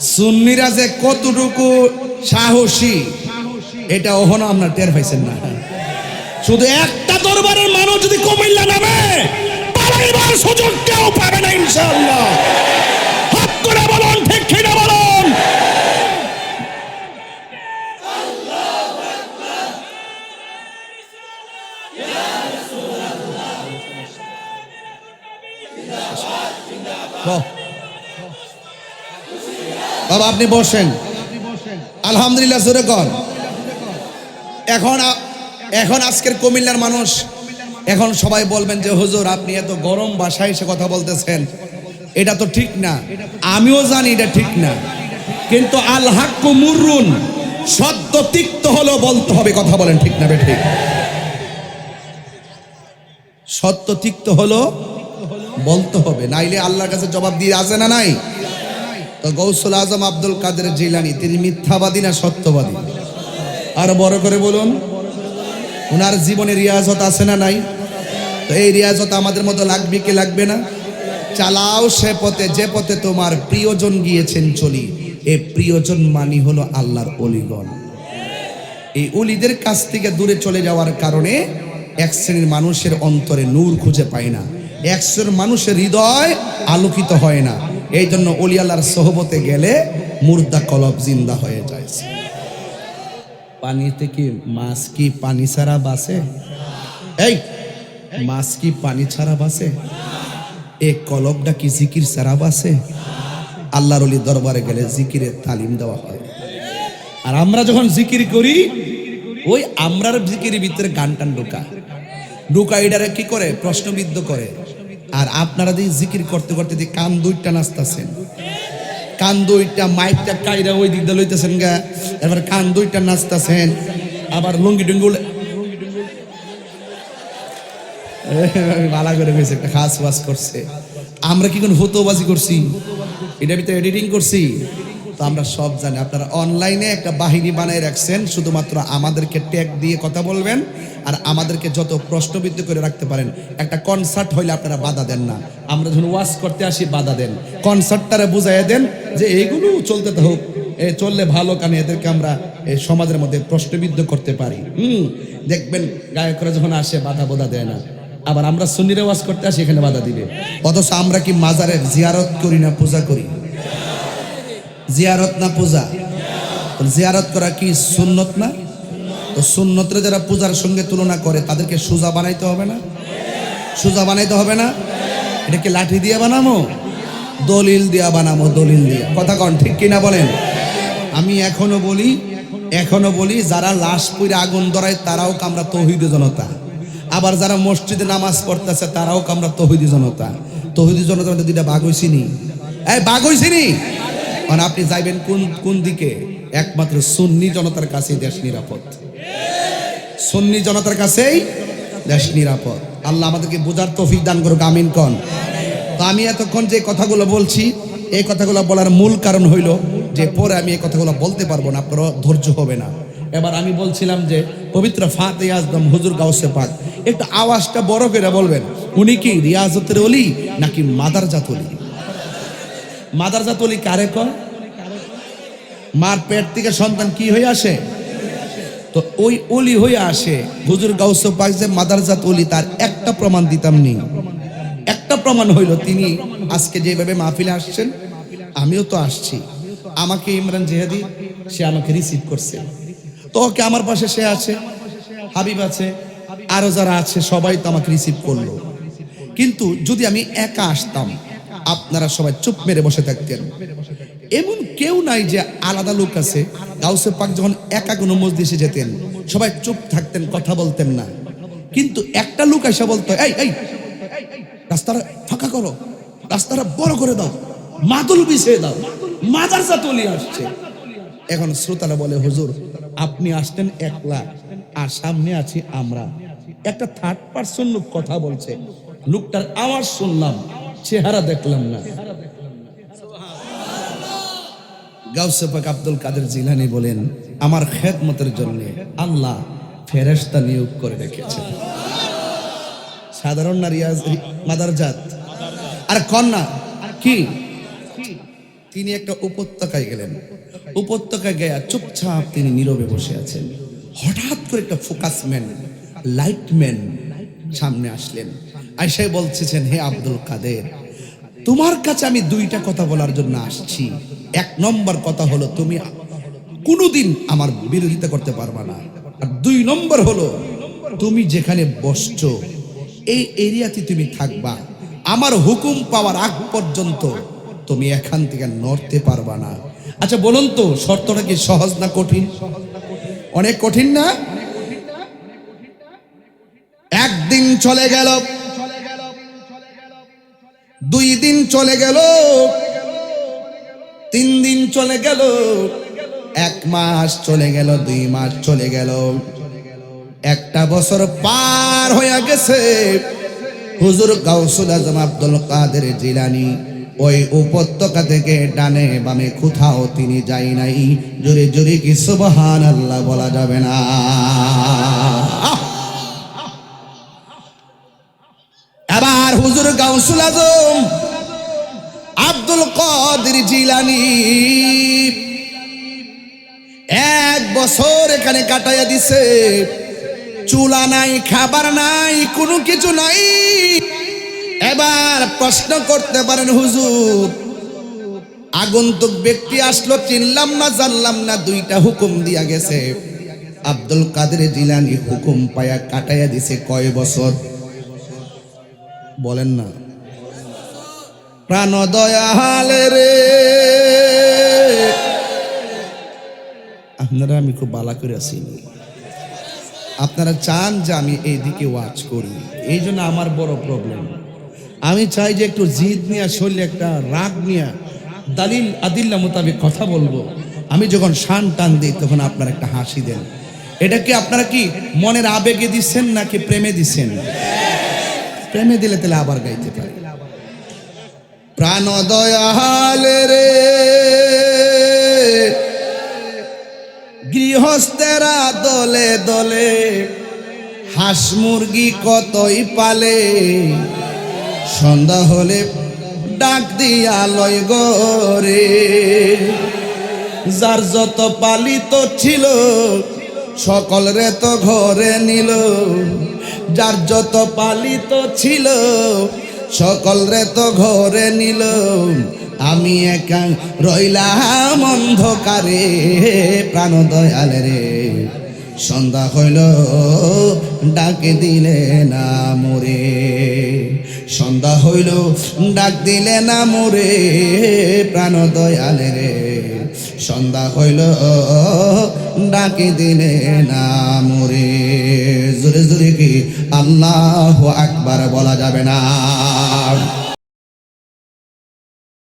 সুন্নিরা যে কতটুকু সাহসী, এটা ওহনো আপনার টের পাইছেন না। শুধু একটা দরবারের মানুষ যদি কুমিল্লা নামে পালাইবার সুযোগ কেউ পাবে না ইনশাআল্লাহ। বাবা, আপনি বসেন। আলহামদুলিল্লাহ, জোরে কর। এখন এখন আজকের কুমিল্লার মানুষ, এখন সবাই বলবেন যে, হুজুর, আপনি এত গরম ভাষায় এসে কথা বলতেছেন। এটা তো ঠিক না। আমিও জানি এটা ঠিক না। কিন্তু আল হাক্কু মুররুন সদ্য তিক্ত হলো বলতে হবে, কথা বলেন ঠিক না বে ঠিক সত্য তিক্ত হলো বলতে হবে, নাইলে আল্লাহর কাছে জবাব দিয়ে আসে না নাই? তো গৌসুল আজম আব্দুল কাদের জিলানি, তিনি মিথ্যাবাদী না সত্যবাদী? আর বড় করে বলুন ওনার জীবনে রিয়াজত আছে না নাই? তো এই রিয়াজত আমাদের মতো লাগবে কি লাগবে না? চালাও সে পথে, যে পথে তোমার প্রিয়জন গিয়েছেন চলি, এ প্রিয়জন মানি হলো আল্লাহর অলিগণ। এই অলিদের কাছ থেকে দূরে চলে যাওয়ার কারণে এক শ্রেণির মানুষের অন্তরে নূর খুঁজে পায় না। এক শ্রেণির মানুষের হৃদয় আলোকিত হয় না। এই জন্য অলি আল্লাহর সহবতে গেলে মুর্দা কলব জিন্দা হয়ে যায়। পানিতে কি মাছ কি পানি ছাড়া বাসে এই, মাছ কি পানি ছাড়া বাসে এ কলবটা কি জিকির ছাড়া বাসে আল্লাহর অলি দরবারে গেলে জিকিরের তালিম দেওয়া হয়। আর আমরা যখন জিকির করি, ওই আমরার জিকির ভিতরে গান টান ঢোকা ঢোকা এটারে কি করে? প্রশ্নবিদ্ধ করে। আর আপনারা যদি জিকির করতে করতে যে কান দুইটা নাচতেছেন, কান দুইটা মাইকটা কাইরা ওই দিক দিয়ে লইতেছেন গা, এবার কান দুইটা নাচতেছেন, আবার লুঙ্গি ডুঙ্গুল ভালো করে হয়েছে একটা খাস বাস করছে। আমরা কি কোন হতোবাজি করছি? এটা ভিতরে এডিটিং করছি? তো আমরা সব জানি। আপনারা অনলাইনে একটা বাহিনী বানায় রাখছেন, শুধুমাত্র আমাদেরকে ট্যাগ দিয়ে কথা বলবেন আর আমাদেরকে যত প্রশ্নবিদ্ধ করে রাখতে পারেন। একটা কনসার্ট হইলে আপনারা বাধা দেন না। আমরা যখন ওয়াশ করতে আসি, বাধা দেন। কনসার্টটারে বুঝাইয়া দেন যে এগুলো চলতে তো হোক এ চললে ভালো কানে এদেরকে আমরা সমাজের মধ্যে প্রশ্নবিদ্ধ করতে পারি। হুম, দেখবেন গায়করা যখন আসে, বাধা বোধা দেয় না। আবার আমরা সুন্নিরে ওয়াজ করতে আসি, এখানে বাধা দিবে। অথচ আমরা কি মাজারের জিয়ারত করি না, পূজা করি? জিয়ারত না পূজা? জিয়ারত করা কি সুন্নত না? তো সুন্নতরে যারা পূজার সঙ্গে তুলনা করে, তাদেরকে সুজা বানাইতে হবে না? সুজা বানাইতে হবে না? এটা কি লাঠি দিয়ে বানামো? দলিল দিয়া বানামো, দলিল দিয়া। কথা কন, ঠিক কিনা বলেন? আমি এখনও বলি এখনও বলি, যারা লাশ পুরে আগুন ধরায়, তারাও কামরা তহিদ জনতা। আবার যারা মসজিদে নামাজ পড়তেছে, তারাও কামরা তহিদি জনতা। তহিদি মধ্যে দুইটা বাঘ হইছিনি এই বাঘ হইছিনি মানে আপনি যাইবেন কোন কোন দিকে? একমাত্র সুন্নি জনতার কাছেই দেশ নিরাপদ। সুন্নি জনতার কাছেই দেশ নিরাপদ। আল্লাহ আমাদেরকে বোঝার তৌফিক দান করুক, আমিন কন। তো আমি এতক্ষণ যে কথাগুলো বলছি, এই কথাগুলো বলার মূল কারণ হইল যে পরে আমি এই কথাগুলো বলতে পারব না, আপনারও ধৈর্য হবে না। এবার আমি বলছিলাম যে পবিত্র ফাতে আজদম হুজুর গাউসে পাক, একটু আওয়াজটা বড় করে বলবেন, উনি কি রিয়াজতের অলি নাকি মাদার জাত অলি? মাদার জাত কারে কয়? মার পেট থেকে সন্তান কি হয়ে আসে? তো ওই অলি হয়ে আসে। হুজুর গাউস পাক যে মাদারজাত অলি, তার একটা প্রমাণ দিতাম নি। একটা প্রমাণ হইল, তিনি আজকে যেভাবে মাহফিলে আসছেন, আমিও তো আসছি। আমাকে ইমরান জেহাদি, সে আমাকে রিসিভ করছে। তো ওকে আমার পাশে সে আছে, হাবিব আছে, আরও যারা আছে, সবাই তো আমাকে রিসিভ করল। কিন্তু যদি আমি একা আসতাম আপনারা সবাই চুপ মেরে বসে থাকতেন। এমন কেউ নাই যে আলাদা লোক আছে। গাউসে পাক যখন একা কোনো মসজিদে যেতেন, সবাই চুপ থাকতেন, কথা বলতেন না। কিন্তু একটা লোক এসে বলতো, এই এই, রাস্তাটা ফাঁকা করো, রাস্তাটা বড় করে দাও, মাদুল বিছিয়ে দাও মাদারসা তলি আসছে। এখন শ্রোতারা বলে, হুজুর, আপনি আসতেন একলা, আর সামনে আছি আমরা। একটা থার্ড পার্সন লোক কথা বলছে। লোকটার আওয়াজ শুনলাম। চেহারা দেখলাম না। গাউসে পাক আব্দুল কাদের জিলানি বলেন, আমার খেদমতের জন্য আল্লাহ ফেরেশতা নিয়োগ করে রেখেছেন। সাধারণ না রিয়াজ মাদার জাত। আর কন্যা, কি? তিনি একটা উপত্যকায় গেলেন। উপত্যকায় গেয়া চুপচাপ তিনি নীরবে বসে আছেন। হঠাৎ করে একটা ফোকাসম্যান লাইটম্যান সামনে আসলেন। আইসাই বলছেন হে আব্দুল কাদের, তোমার কাছে আমি দুইটা কথা বলার জন্য আসছি। এক নম্বর কথা হলো, তুমি কোনোদিন আমার বিরোধিতা করতে পারবা না। আর দুই নম্বর হলো, তুমি যেখানে বসছো, এই এরিয়াতে তুমি থাকবা। আমার হুকুম পাওয়ার আগ পর্যন্ত তুমি এখান থেকে নড়তে পারবা না। আচ্ছা বলুন তো, শর্তটা কি সহজ না কঠিন? অনেক কঠিন না? চলে গেল। দুই দিন চলে গেল। তিন দিন চলে গেল। এক মাস চলে গেল, দুই মাস চলে গেল। একটা বছর পার হয়ে গেছে। হুজুর গাউসুল আজম আব্দুল কাদের জিলানি ওই উপত্যকা থেকে ডানে বামে কোথাও তিনি যাই নাই। জোরে জোরে কি সুবহান আল্লাহ বলা যাবে না। গাউসুল আজম আব্দুল কাদের জিলানি। এক বছর এখানে কাটাইয়া দিছে। চুলা নাই, খাবার নাই, কোনো কিছু নাই। এবার প্রশ্ন করতে পারেন, হুজুর, আগন্তুক ব্যক্তি আসলো, চিনলাম না, জানলাম না, দুইটা হুকুম দিয়া গেছে। আব্দুল কাদের জিলানি হুকুম পায়া কাটাইয়া দিছে কয় বছর? বলেন না। প্রাণ দয়ালে রে। আপনারা আমি খুব বালা করে আছি আপনারা চান যে আমি এইদিকে ওয়াচ করি। এই জন্য আমার বড় প্রবলেম আমি চাই যে একটু জিদ নিয়ে, শরীরে একটা রাগ নিয়ে, দালিল, আদিল্লা মোতাবেক কথা বলব। আমি যখন শান টান দিই, তখন আপনারা একটা হাসি দেন। এটা কি আপনারা কি মনের আবেগে দিচ্ছেন নাকি প্রেমে দিচ্ছেন প্রেমে দিলে তাহলে আবার গাইতে পারে প্রাণ দয়াল রে। গৃহস্থেরা দলে দলে হাঁস মুরগি কতই পালে? সন্ধ্যা হলে ডাক দিয়া লয় গরে যার যত পালিত ছিল, সকল রে তো ঘরে নিল। যার যত পালিত ছিল সকল রে তো ঘরে নিল আমি একা রইলাম অন্ধকারে প্রাণ দয়াল রে। সন্ধ্যা হইল, ডাকে দিলে না মোরে। সন্ধ্যা হইল, ডাক দিলে না মোরে প্রাণ দয়াল রে। সন্ধ্যা হইল ডাকি দিলে না মরে। জোরে জোরে কি আল্লাহ আকবার বলা যাবে না।